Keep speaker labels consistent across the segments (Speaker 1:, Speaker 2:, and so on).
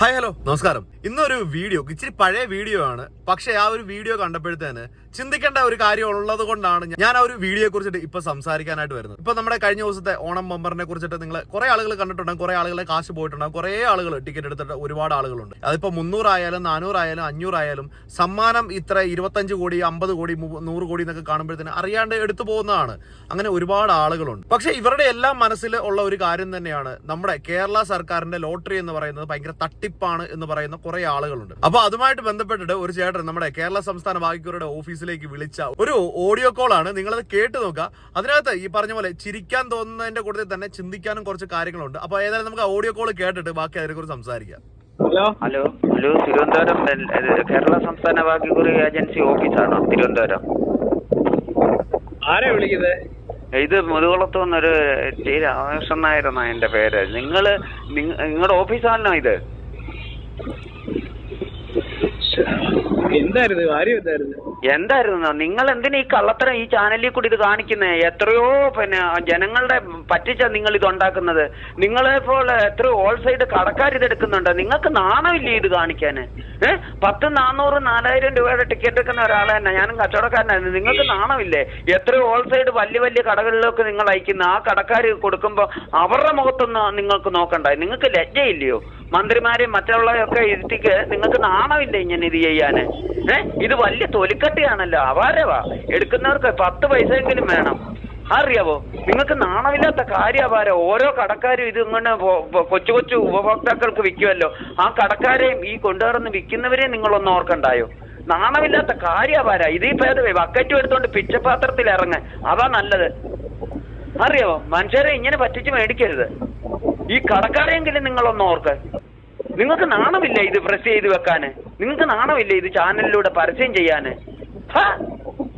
Speaker 1: Hi hello. നമസ്കാരം. ഇന്നൊരു video ഇച്ചിരി പഴയ വീഡിയോ ആണ്. പക്ഷെ ആ ഒരു വീഡിയോ കണ്ടപ്പോഴത്തേന് ചിന്തിക്കേണ്ട ഒരു കാര്യം ഉള്ളത് കൊണ്ടാണ് ഞാൻ ആ ഒരു വീഡിയോയെ കുറിച്ചിട്ട് ഇപ്പൊ സംസാരിക്കാനായിട്ട് വരുന്നത്. ഇപ്പൊ നമ്മുടെ കഴിഞ്ഞ ദിവസത്തെ ഓണം ബമ്പറിനെ കുറിച്ചിട്ട് നിങ്ങൾ കുറെ ആളുകൾ കണ്ടിട്ടുണ്ടാകും കുറെ ആളുകളെ കാശ് പോയിട്ടുണ്ടാകും കുറെ ആളുകൾ ടിക്കറ്റ് എടുത്തിട്ട് ഒരുപാട് ആളുകളുണ്ട്. അതിപ്പോ മുന്നൂറായാലും നാനൂറായാലും അഞ്ഞൂറായാലും സമ്മാനം ഇത്ര ഇരുപത്തഞ്ച് കോടി അമ്പത് കോടി നൂറ് കോടി എന്നൊക്കെ കാണുമ്പോഴത്തേന് അറിയാണ്ട് എടുത്തു പോകുന്നതാണ്. അങ്ങനെ ഒരുപാട് ആളുകളുണ്ട്. പക്ഷെ ഇവരുടെ എല്ലാം മനസ്സിൽ ഉള്ള ഒരു കാര്യം തന്നെയാണ് നമ്മുടെ കേരള സർക്കാരിന്റെ ലോട്ടറി എന്ന് പറയുന്നത് ഭയങ്കര തട്ടിപ്പാണ് എന്ന് പറയുന്ന കുറെ ആളുകളുണ്ട്. അപ്പൊ അതുമായിട്ട് ബന്ധപ്പെട്ടിട്ട് ഒരു ചേട്ടൻ നമ്മുടെ കേരള സംസ്ഥാന ഭാഗ്യക്കുരുടെ ഓഫീസിലേക്ക് വിളിച്ച ഒരു ഓഡിയോ കോൾ ആണ് നിങ്ങളത് കേട്ട് നോക്കുക. അതിനകത്ത് ഈ പറഞ്ഞ പോലെ ചിരിക്കാൻ തോന്നുന്നതിന്റെ കൂടെ തന്നെ ചിന്തിക്കാനും കുറച്ച് കാര്യങ്ങളുണ്ട്. അപ്പൊ ഏതായാലും നമുക്ക് ഓഡിയോ കോൾ കേട്ടിട്ട് ബാക്കി അതിനെക്കുറിച്ച് സംസാരിക്കാം.
Speaker 2: Hello?
Speaker 3: Hello? Hello Thiruvananthapuram Kerala സംസ്ഥാന ഭാഗ്യക്കുറി ഏജൻസി ഓഫീസാണോ തിരുവനന്തപുരം?
Speaker 2: ആരാ വിളിക്കുന്നത്?
Speaker 3: ഇത് മുതുകുളത്ത് നിന്നൊരു ടി രാമകൃഷ്ണൻ നായരെന്നാ എന്റെ പേര്. നിങ്ങൾ നിങ്ങളുടെ ഓഫീസാണോ ഇത്?
Speaker 2: എന്തായിരുന്നു?
Speaker 3: നിങ്ങൾ എന്തിനാ ഈ കള്ളത്തരം ഈ ചാനലിൽ കൂടി ഇത് കാണിക്കുന്നത് എത്രയോ പിന്നെ ജനങ്ങളുടെ പറ്റിച്ച നിങ്ങൾ ഇത് ഉണ്ടാക്കുന്നത്. നിങ്ങളെ പോലെ എത്രയോ ഓൾ സൈഡ് കടക്കാർ ഇത് എടുക്കുന്നുണ്ട്. നിങ്ങൾക്ക് നാണമില്ലേ ഇത് കാണിക്കാന്? ഏഹ് പത്ത് നാനൂറ് നാലായിരം രൂപയുടെ ടിക്കറ്റ് എടുക്കുന്ന ഒരാളെ തന്നെ. ഞാനും കച്ചവടക്കാരനായിരുന്നു. നിങ്ങൾക്ക് നാണമില്ലേ? എത്രയോ ഓൾ സൈഡ് വലിയ വലിയ കടകളിലൊക്കെ നിങ്ങൾ അയക്കുന്ന ആ കടക്കാർ കൊടുക്കുമ്പോൾ അവരുടെ മുഖത്തൊന്ന് നിങ്ങൾക്ക് നോക്കണ്ട നിങ്ങൾക്ക് ലജ്ജയില്ലയോ? മന്ത്രിമാരെയും മറ്റുള്ളവരൊക്കെ ഇരുത്തിക്ക് നിങ്ങൾക്ക് നാണമില്ല ഇങ്ങനെ ഇത് ചെയ്യാന്. ഏ? ഇത് വലിയ തൊലിക്കട്ടിയാണല്ലോ. അപാരവാ എടുക്കുന്നവർക്ക് പത്ത് പൈസയെങ്കിലും വേണം. അറിയാവോ? നിങ്ങൾക്ക് നാണമില്ലാത്ത കാര്യ അപാരം ഓരോ കടക്കാരും ഇത് ഇങ്ങനെ കൊച്ചു കൊച്ചു ഉപഭോക്താക്കൾക്ക് വിൽക്കുമല്ലോ ആ കടക്കാരെയും ഈ കൊണ്ടുവരുന്ന വിൽക്കുന്നവരെയും നിങ്ങളൊന്ന് ഓർക്കണ്ടായോ? നാണമില്ലാത്ത കാര്യം അപാര ഇതീ ഭേദമേ. ബക്കറ്റും എടുത്തോണ്ട് പിച്ചപാത്രത്തിൽ ഇറങ്ങ. അതാ നല്ലത്. അറിയാവോ? മനുഷ്യരെ ഇങ്ങനെ പറ്റിച്ച് മേടിക്കരുത്. ഈ കടക്കാരെയെങ്കിലും നിങ്ങളൊന്ന് ഓർക്ക്. നിങ്ങൾക്ക് നാണമില്ല ഇത് പ്രസ് ചെയ്ത് വെക്കാന്. നിങ്ങൾക്ക് നാണമില്ല ഇത് ചാനലിലൂടെ പരസ്യം ചെയ്യാന്.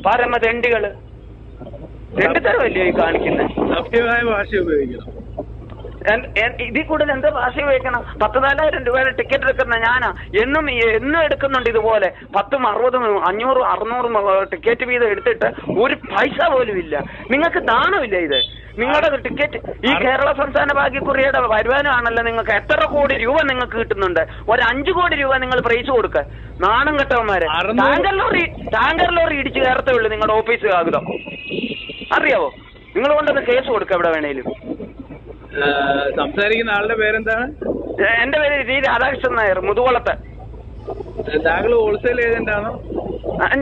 Speaker 3: പരമ തെണ്ടികൾ. തെണ്ടിത്തരമല്ലയോ ഈ കാണിക്കുന്നത്
Speaker 2: സഭ്യമായ ഭാഷ ഉപയോഗിക്കണം.
Speaker 3: ഇതിൽ കൂടുതൽ എന്ത് ഭാഷ ഉപയോഗിക്കണം പത്ത് നാലായിരം രൂപയുടെ ടിക്കറ്റ് എടുക്കുന്ന ഞാനാ. എന്നും എന്നും എടുക്കുന്നുണ്ട് ഇതുപോലെ. പത്തും അറുപതും അഞ്ഞൂറും അറുന്നൂറും ടിക്കറ്റ് വീതം എടുത്തിട്ട് ഒരു പൈസ പോലും ഇല്ല. നിങ്ങൾക്ക് ദാനമില്ല ഇത്. നിങ്ങളുടെ ടിക്കറ്റ് ഈ കേരള സംസ്ഥാന ഭാഗ്യക്കുറിയുടെ വരുമാനമാണല്ലോ നിങ്ങൾക്ക്. എത്ര കോടി രൂപ നിങ്ങൾക്ക് കിട്ടുന്നുണ്ട്? ഒരു അഞ്ചു കോടി രൂപ നിങ്ങൾ പ്രൈസ് കൊടുക്ക. നാണം കെട്ടവന്മാരെ. ടാങ്കർ ലോറി ടാങ്കർ ലോറി ഇടിച്ചു കയറത്തേ ഉള്ളൂ നിങ്ങളുടെ ഓഫീസ് കാകുതം അറിയാവോ? നിങ്ങൾ കൊണ്ടൊന്ന് കേസ് കൊടുക്കുക എവിടെ വേണേലും.
Speaker 2: സംസാരിക്കുന്ന ആളുടെ പേരെന്താണ്?
Speaker 3: എന്റെ പേര് ജി രാധാകൃഷ്ണൻ നായർ മുതുകുളത്ത്.
Speaker 2: താങ്കൾ ഹോൾസെയിൽ ഏജന്റ് ആണോ?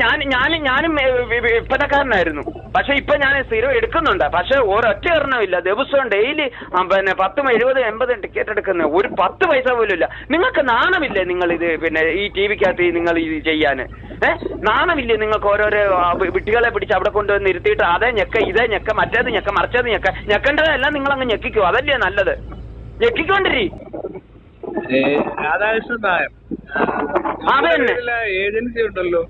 Speaker 3: ഞാൻ ഞാൻ ഞാനും വിൽപ്പനക്കാരനായിരുന്നു പക്ഷെ ഇപ്പൊ ഞാൻ സ്ഥിരം എടുക്കുന്നുണ്ട്. പക്ഷെ ഒരൊറ്റ എണ്ണമില്ല ദിവസവും ഡെയിലി പിന്നെ പത്തും എഴുപതും എൺപതും ടിക്കറ്റ് എടുക്കുന്ന ഒരു പത്ത് പൈസ പോലും ഇല്ല. നിങ്ങൾക്ക് നാണമില്ലേ നിങ്ങൾ ഇത് പിന്നെ ഈ ടി വിക്കകത്ത് നിങ്ങൾ ഇത് ചെയ്യാൻ ഏഹ് നാണമില്ലേ നിങ്ങൾക്ക് ഓരോരോ വിട്ടികളെ പിടിച്ച് അവിടെ കൊണ്ടുവന്ന് ഇരുത്തിയിട്ട് അതേ ഞെക്ക ഇതേ ഞെക്ക മറ്റേത് ഞെക്ക മറിച്ചത് ഞെക്ക. ഞെക്കേണ്ടതെല്ലാം നിങ്ങൾ അങ്ങ് ഞെക്കിക്കോ. അതല്ലേ നല്ലത്. ഞെക്കിക്കൊണ്ടിരി.
Speaker 2: ഏജൻസി ഉണ്ടല്ലോ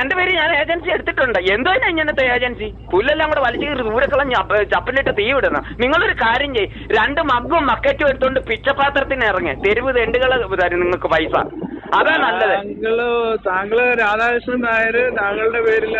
Speaker 3: എന്റെ പേര് ഞാൻ ഏജൻസി എടുത്തിട്ടുണ്ട്. എന്തോ ഇങ്ങനത്തെ ഏജൻസി? പുല്ലെല്ലാം കൂടെ വലിച്ചു കയറി ദൂരെ കളഞ്ഞ് അപ്പ- ചപ്പലിട്ട് തീ വിടണം നിങ്ങളൊരു കാര്യം ചെയ്യ്. രണ്ട് മഗ്ഗും മക്കറ്റും എടുത്തോണ്ട് പിച്ചപാത്രത്തിന് ഇറങ്ങി. തെരുവ് തെണ്ടുകൾ തരും നിങ്ങൾക്ക് പൈസ. അതാ നല്ലത്.
Speaker 2: താങ്കൾ താങ്കൾ രാധാകൃഷ്ണൻ നായർ താങ്കളുടെ പേരിൽ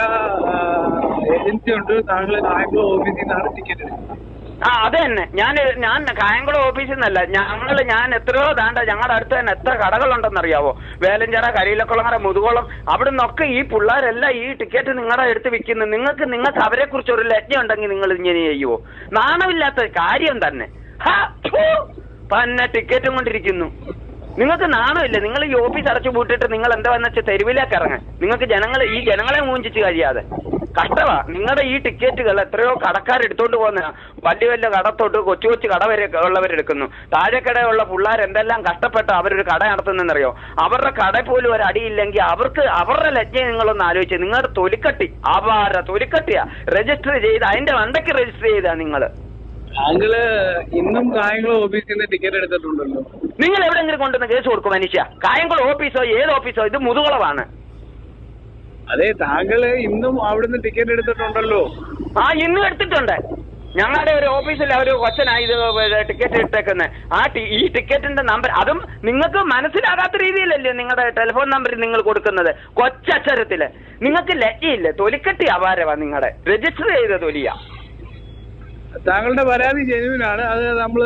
Speaker 2: ഏജൻസി ഉണ്ട്. താങ്കൾ താങ്കളുടെ ഓഫീസിൽ നിന്നാണ് ടിക്കറ്റ്
Speaker 3: ആ അത് തന്നെ. ഞാൻ ഞാൻ കായംകുളം ഓഫീസിൽ നിന്നല്ല. ഞങ്ങൾ ഞാൻ എത്രയോ ദാണ്ട ഞങ്ങളുടെ അടുത്ത് തന്നെ എത്ര കടകളുണ്ടെന്നറിയാവോ? വേലഞ്ചിറ കരിയിലക്കുളങ്ങര മുതുകുളം അവിടെ നിന്നൊക്കെ ഈ പിള്ളേരെല്ലാം ഈ ടിക്കറ്റ് നിങ്ങളുടെ അടുത്ത് വിൽക്കുന്നു. നിങ്ങൾക്ക് നിങ്ങൾക്ക് അവരെ കുറിച്ച് ഒരു ലജ്ഞ ഉണ്ടെങ്കിൽ നിങ്ങൾ ഇങ്ങനെ ചെയ്യുവോ? നാണമില്ലാത്ത കാര്യം തന്നെ. തന്നെ ടിക്കറ്റും കൊണ്ടിരിക്കുന്നു. നിങ്ങൾക്ക് നാണമില്ല. നിങ്ങൾ ഈ ഓഫീസ് അടച്ചു പൂട്ടിട്ട് നിങ്ങൾ എന്താ വെച്ചാൽ തെരുവിലേക്ക് ഇറങ്ങാൻ നിങ്ങൾക്ക് ജനങ്ങളെ ഈ ജനങ്ങളെ മൂഞ്ചിച്ച് കഴിയാതെ. കഷ്ടമാ നിങ്ങളുടെ ഈ ടിക്കറ്റുകൾ എത്രയോ കടക്കാർ എടുത്തോണ്ട് പോകുന്ന വലിയ വലിയ കടത്തോട്ട് കൊച്ചു കൊച്ചു കട വരെ ഉള്ളവരെടുക്കുന്നു. താഴെക്കടയുള്ള പിള്ളേർ എന്തെല്ലാം കഷ്ടപ്പെട്ട് അവരൊരു കട നടത്തുന്നറിയോ അവരുടെ കട പോലും ഒരു അടിയില്ലെങ്കിൽ അവർക്ക് അവരുടെ ലജ്ജ നിങ്ങളൊന്ന് ആലോചിച്ച് നിങ്ങളുടെ തൊലിക്കട്ടി അപാര തൊലിക്കട്ടിയാ. രജിസ്റ്റർ ചെയ്ത് അതിന്റെ വണ്ടയ്ക്ക് രജിസ്റ്റർ ചെയ്താ നിങ്ങൾ
Speaker 2: താങ്കൾ ഇന്നും കായംകുളം ഓഫീസിൽ നിന്ന് ടിക്കറ്റ് എടുത്തിട്ടുണ്ടല്ലോ.
Speaker 3: നിങ്ങൾ എവിടെയെങ്കിലും കൊണ്ടുവന്ന് കേസ് കൊടുക്കും മനുഷ്യ. കായംകുളം ഓഫീസോ ഏത് ഓഫീസോ ഇത് മുതുകുളമാണ്
Speaker 2: അതെ താങ്കൾ ഇന്നും അവിടുന്ന് ടിക്കറ്റ് എടുത്തിട്ടുണ്ടല്ലോ.
Speaker 3: ആ ഇന്നും എടുത്തിട്ടുണ്ട്. ഞങ്ങളുടെ ഒരു ഓഫീസിൽ ഒരു കൊച്ചനായി ഇത് ടിക്കറ്റ് ഇട്ടേക്കുന്നത് ആ ഈ ടിക്കറ്റിന്റെ നമ്പർ അതും നിങ്ങൾക്ക് മനസ്സിലാകാത്ത രീതിയിലല്ലേ നിങ്ങളുടെ ടെലിഫോൺ നമ്പർ നിങ്ങൾ കൊടുക്കുന്നത്. കൊച്ചക്ഷരത്തിൽ. നിങ്ങൾക്ക് ലജ്ജയില്ല? തൊലിക്കെട്ടി അപാരവാ നിങ്ങളുടെ രജിസ്റ്റർ ചെയ്ത തൊലിയ.
Speaker 2: താങ്കളുടെ പരാതി ജെനുവിനാണ്. അത് നമ്മൾ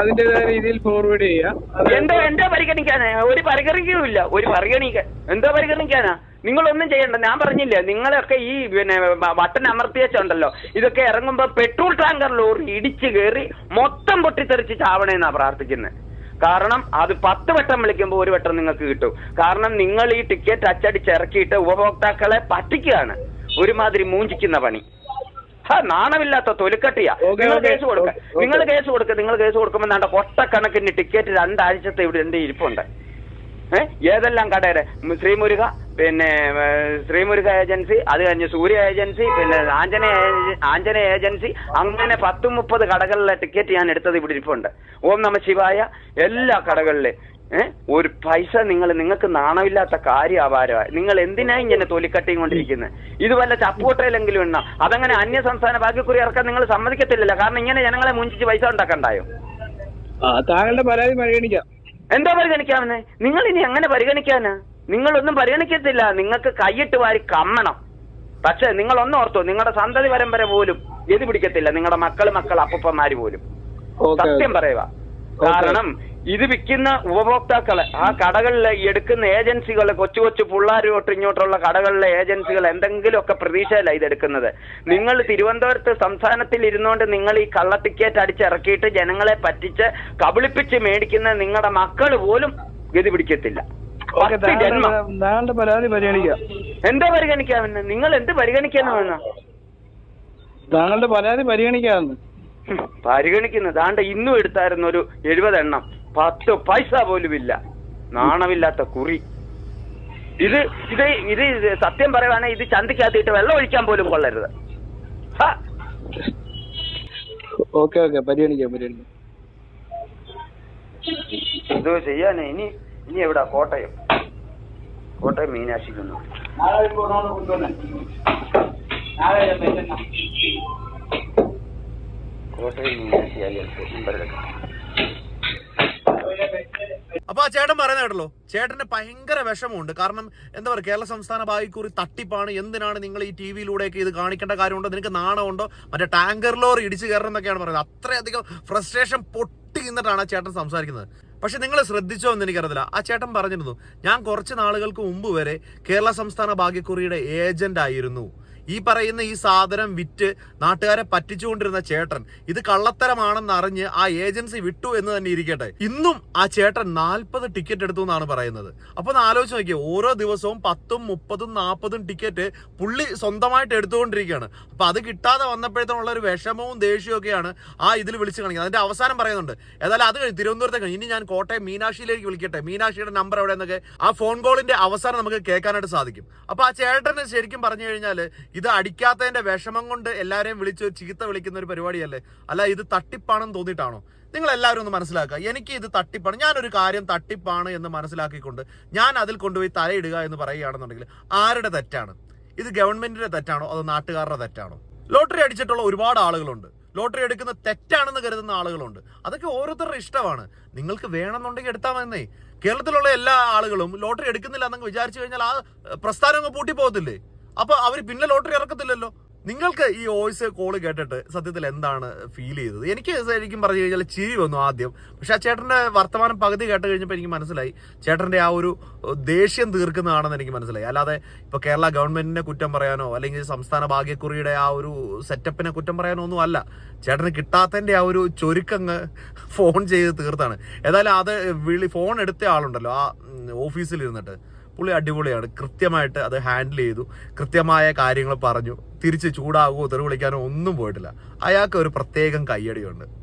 Speaker 2: അതിന്റേതായ രീതിയിൽ ഫോർവേഡ് ചെയ്യാം. എന്താ
Speaker 3: എന്തോ എന്തോ പരിഗണിക്കാനാ? ഒരു പരിഗണിക്കുമില്ല ഒരു പരിഗണിക്കാൻ എന്തോ പരിഗണിക്കാനാ? നിങ്ങളൊന്നും ചെയ്യണ്ട. ഞാൻ പറഞ്ഞില്ലേ നിങ്ങളൊക്കെ ഈ പിന്നെ വട്ടൻ ബട്ടൺ അമർത്തിയച്ചുണ്ടല്ലോ ഇതൊക്കെ ഇറങ്ങുമ്പോ പെട്രോൾ ടാങ്കർ ലോറി ഇടിച്ചു കയറി മൊത്തം പൊട്ടിത്തെറിച്ച് ചാവണേന്നാ പ്രാർത്ഥിക്കുന്നത് കാരണം അത് പത്ത് വട്ടം വിളിക്കുമ്പോൾ ഒരു വട്ടം നിങ്ങൾക്ക് കിട്ടും. കാരണം നിങ്ങൾ ഈ ടിക്കറ്റ് അച്ചടിച്ച് ഇറക്കിയിട്ട് ഉപഭോക്താക്കളെ പറ്റിക്കുകയാണ്. ഒരുമാതിരി മൂഞ്ചിക്കുന്ന പണി. ആ നാണമില്ലാത്ത തൊലിക്കട്ടിയാ. നിങ്ങൾ കേസ് കൊടുക്ക. നിങ്ങൾ കേസ് കൊടുക്കുക നിങ്ങൾ കേസ് കൊടുക്കുമ്പോൾ നല്ല കൊട്ടക്കണക്കിന് ടിക്കറ്റ് രണ്ടാഴ്ചത്തെ ഇവിടെ എന്റെ ഇരിപ്പുണ്ട്? ഏഹ് ഏതെല്ലാം കടയുടെ? ശ്രീമുരുക പിന്നെ ശ്രീമുരുക ഏജൻസി അത് കഴിഞ്ഞ് സൂര്യ ഏജൻസി പിന്നെ ആഞ്ജനേയ ആഞ്ജനേയ ഏജൻസി അങ്ങനെ പത്ത് മുപ്പത് കടകളിലെ ടിക്കറ്റ് ഞാൻ എടുത്തത് ഇവിടെ ഇരിപ്പുണ്ട്. ഓം നമ ശിവായ എല്ലാ കടകളിലെ ഏഹ് ഒരു പൈസ നിങ്ങൾ നിങ്ങൾക്ക് നാണമില്ലാത്ത കാര്യം അപാരമായി നിങ്ങൾ എന്തിനാ ഇങ്ങനെ തൊലിക്കട്ടിയും കൊണ്ടിരിക്കുന്നത് ഇത് വല്ല ചപ്പുകൊട്ടയിലെങ്കിലും എണ്ണ അതങ്ങനെ അന്യ സംസ്ഥാന ഭാഗ്യക്കുറി ഇറക്കാൻ നിങ്ങൾ സമ്മതിക്കത്തില്ലല്ലോ. കാരണം ഇങ്ങനെ ജനങ്ങളെ മുഞ്ചിച്ച് പൈസ ഉണ്ടാക്കണ്ടായോ?
Speaker 2: താങ്കളുടെ പരാതി പരിഗണിക്കാം.
Speaker 3: എന്താ പരിഗണിക്കാമെന്ന് നിങ്ങൾ ഇനി എങ്ങനെ പരിഗണിക്കാനാ? നിങ്ങളൊന്നും പരിഗണിക്കത്തില്ല. നിങ്ങൾക്ക് കൈയിട്ട് വാരി കമ്മണം. പക്ഷെ നിങ്ങൾ ഒന്ന് ഓർത്തോ നിങ്ങളുടെ സന്തതി പരമ്പര പോലും എതി പിടിക്കത്തില്ല. നിങ്ങളുടെ മക്കൾ മക്കൾ അപ്പൂപ്പന്മാര് പോലും. സത്യം പറയുക. കാരണം ഇത് വിൽക്കുന്ന ഉപഭോക്താക്കളെ ആ കടകളിൽ എടുക്കുന്ന ഏജൻസികൾ കൊച്ചു കൊച്ചു പിള്ളേർ തൊട്ട് ഇങ്ങോട്ടുള്ള കടകളിലെ ഏജൻസികൾ എന്തെങ്കിലുമൊക്കെ പ്രതീക്ഷയല്ല ഇത് എടുക്കുന്നത്. നിങ്ങൾ തിരുവനന്തപുരത്ത് സംസ്ഥാനത്തിൽ ഇരുന്നുകൊണ്ട് നിങ്ങൾ ഈ കള്ള ടിക്കറ്റ് അടിച്ചിറക്കിയിട്ട് ജനങ്ങളെ പറ്റിച്ച് കബളിപ്പിച്ച് മേടിക്കുന്ന നിങ്ങളുടെ മക്കൾ പോലും ഗതി പിടിക്കത്തില്ല.
Speaker 2: താങ്കളുടെ പരാതി പരിഗണിക്കാം?
Speaker 3: എന്താ പരിഗണിക്കാമെന്ന് നിങ്ങൾ എന്ത് പരിഗണിക്കണമെന്ന്
Speaker 2: താങ്കളുടെ പരാതി പരിഗണിക്കാമെന്ന്
Speaker 3: പരിഗണിക്കുന്നു. താണ്ട ഇന്നും എടുത്തായിരുന്നു ഒരു എഴുപതെണ്ണം. പത്ത് പൈസ പോലും ഇല്ല. നാണമില്ലാത്ത കുറി. ഇത് ഇത് ഇത് ഇത് സത്യം പറയുവാണെങ്കിൽ ഇത് ചന്തക്കകത്തിട്ട് വെള്ളം ഒഴിക്കാൻ പോലും കൊള്ളരുത്.
Speaker 2: Okay okay. പരിഗണിക്കാം പരിഗണിക്കാം.
Speaker 3: എന്തോ ചെയ്യാനേ? ഇനി ഇനി എവിടാ? കോട്ടയം. കോട്ടയം കോട്ടയം മീനാക്ഷി അയ്യപ്പ നമ്പർ എടുക്കാം.
Speaker 1: അപ്പൊ ആ ചേട്ടൻ പറയുന്ന കേട്ടല്ലോ ചേട്ടന് ഭയങ്കര വിഷമമുണ്ട്. കാരണം എന്താ പറയുക കേരള സംസ്ഥാന ഭാഗ്യക്കുറി തട്ടിപ്പാണ്. എന്തിനാണ് നിങ്ങൾ ഈ ടി വിയിലൂടെയൊക്കെ ഇത് കാണിക്കേണ്ട കാര്യമുണ്ടോ? നിനക്ക് നാണമുണ്ടോ? മറ്റേ ടാങ്കർ ലോറി ഇടിച്ചു കയറണം എന്നൊക്കെയാണ് പറയുന്നത്. അത്രയധികം ഫ്രസ്ട്രേഷൻ പൊട്ടി നിന്നിട്ടാണ് ആ ചേട്ടൻ സംസാരിക്കുന്നത്. പക്ഷെ നിങ്ങൾ ശ്രദ്ധിച്ചോ എന്ന് എനിക്കറിയില്ല ആ ചേട്ടൻ പറഞ്ഞിരുന്നു ഞാൻ കുറച്ച് നാളുകൾക്ക് മുമ്പ് വരെ കേരള സംസ്ഥാന ഭാഗ്യക്കുറിയുടെ ഏജന്റ് ആയിരുന്നു ഈ പറയുന്ന ഈ സാധനം വിറ്റ് നാട്ടുകാരെ പറ്റിച്ചുകൊണ്ടിരുന്ന ചേട്ടൻ ഇത് കള്ളത്തരമാണെന്ന് അറിഞ്ഞ് ആ ഏജൻസി വിട്ടു എന്ന് തന്നെ ഇരിക്കട്ടെ. ഇന്നും ആ ചേട്ടൻ നാൽപ്പത് ടിക്കറ്റ് എടുത്തു എന്നാണ് പറയുന്നത്. അപ്പൊ ആലോചിച്ച് നോക്കിയേ ഓരോ ദിവസവും പത്തും മുപ്പതും നാൽപ്പതും ടിക്കറ്റ് പുള്ളി സ്വന്തമായിട്ട് എടുത്തുകൊണ്ടിരിക്കുകയാണ്. അപ്പൊ അത് കിട്ടാതെ വന്നപ്പോഴത്തേനുള്ള ഒരു വിഷമവും ദേഷ്യവും ഒക്കെയാണ് ആ ഇതിൽ വിളിച്ചു കാണിക്കുന്നത്. അതിന്റെ അവസാനം പറയുന്നുണ്ട് ഏതായാലും അത് കഴിഞ്ഞ് തിരുവനന്തപുരത്തേക്ക് ഇനി ഞാൻ കോട്ടയം മീനാക്ഷിയിലേക്ക് വിളിക്കട്ടെ. മീനാക്ഷിയുടെ നമ്പർ എവിടെയെന്നൊക്കെ ആ ഫോൺ കോളിന്റെ അവസാനം നമുക്ക് കേൾക്കാനായിട്ട് സാധിക്കും. അപ്പൊ ആ ചേട്ടന് ശരിക്കും പറഞ്ഞു കഴിഞ്ഞാൽ ഇത് അടിക്കാത്തതിന്റെ വിഷമം കൊണ്ട് എല്ലാവരെയും വിളിച്ച് ചീത്ത വിളിക്കുന്ന ഒരു പരിപാടിയല്ലേ? അല്ല ഇത് തട്ടിപ്പാണെന്ന് തോന്നിയിട്ടാണോ? നിങ്ങൾ എല്ലാവരും ഒന്ന് മനസ്സിലാക്കുക. എനിക്ക് ഇത് തട്ടിപ്പാണ്. ഞാനൊരു കാര്യം തട്ടിപ്പാണ് എന്ന് മനസ്സിലാക്കിക്കൊണ്ട് ഞാൻ അതിൽ കൊണ്ടുപോയി തലയിടുക എന്ന് പറയുകയാണെന്നുണ്ടെങ്കിൽ ആരുടെ തെറ്റാണ്? ഇത് ഗവൺമെന്റിന്റെ തെറ്റാണോ? അതോ നാട്ടുകാരുടെ തെറ്റാണോ? ലോട്ടറി അടിച്ചിട്ടുള്ള ഒരുപാട് ആളുകളുണ്ട്. ലോട്ടറി എടുക്കുന്ന തെറ്റാണെന്ന് കരുതുന്ന ആളുകളുണ്ട്. അതൊക്കെ ഓരോരുത്തരുടെ ഇഷ്ടമാണ്. നിങ്ങൾക്ക് വേണമെന്നുണ്ടെങ്കിൽ എടുത്താൽ മതി. കേരളത്തിലുള്ള എല്ലാ ആളുകളും ലോട്ടറി എടുക്കുന്നില്ല എന്നങ്ങ് വിചാരിച്ചു കഴിഞ്ഞാൽ ആ പ്രസ്ഥാനം അങ്ങ് പൂട്ടി പോകത്തില്ലേ അപ്പൊ അവർ പിന്നെ ലോട്ടറി ഇറക്കത്തില്ലല്ലോ. നിങ്ങൾക്ക് ഈ വോയിസ് കോൾ കേട്ടിട്ട് സത്യത്തിൽ എന്താണ് ഫീൽ ചെയ്തത്? എനിക്ക് ശരിക്കും പറഞ്ഞു കഴിഞ്ഞാൽ ചിരി വന്നു ആദ്യം. പക്ഷെ ആ ചേട്ടന്റെ വർത്തമാനം പകുതി കേട്ട് കഴിഞ്ഞപ്പോൾ എനിക്ക് മനസ്സിലായി. ചേട്ടന്റെ ആ ഒരു ദേഷ്യം തീർക്കുന്നതാണെന്ന് എനിക്ക് മനസ്സിലായി. അല്ലാതെ ഇപ്പൊ കേരള ഗവൺമെന്റിനെ കുറ്റം പറയാനോ അല്ലെങ്കിൽ സംസ്ഥാന ഭാഗ്യക്കുറിയുടെ ആ ഒരു സെറ്റപ്പിനെ കുറ്റം പറയാനോ ഒന്നും അല്ല. ചേട്ടന് കിട്ടാത്തതിന്റെ ആ ഒരു ചൊരുക്കങ്ങ് ഫോൺ ചെയ്ത് തീർത്താണ്. ഏതായാലും അത് വിളി ഫോൺ എടുത്ത ആളുണ്ടല്ലോ ആ ഓഫീസിൽ ഇരുന്നിട്ട് പുള്ളി അടിപൊളിയാണ്. കൃത്യമായിട്ട് അത് ഹാൻഡിൽ ചെയ്തു. കൃത്യമായ കാര്യങ്ങൾ പറഞ്ഞു. തിരിച്ച് ചൂടാകുമോ തെറി വിളിക്കാനോ ഒന്നും പോയിട്ടില്ല. അയാൾക്ക് ഒരു പ്രത്യേകം കയ്യടിയുണ്ട്.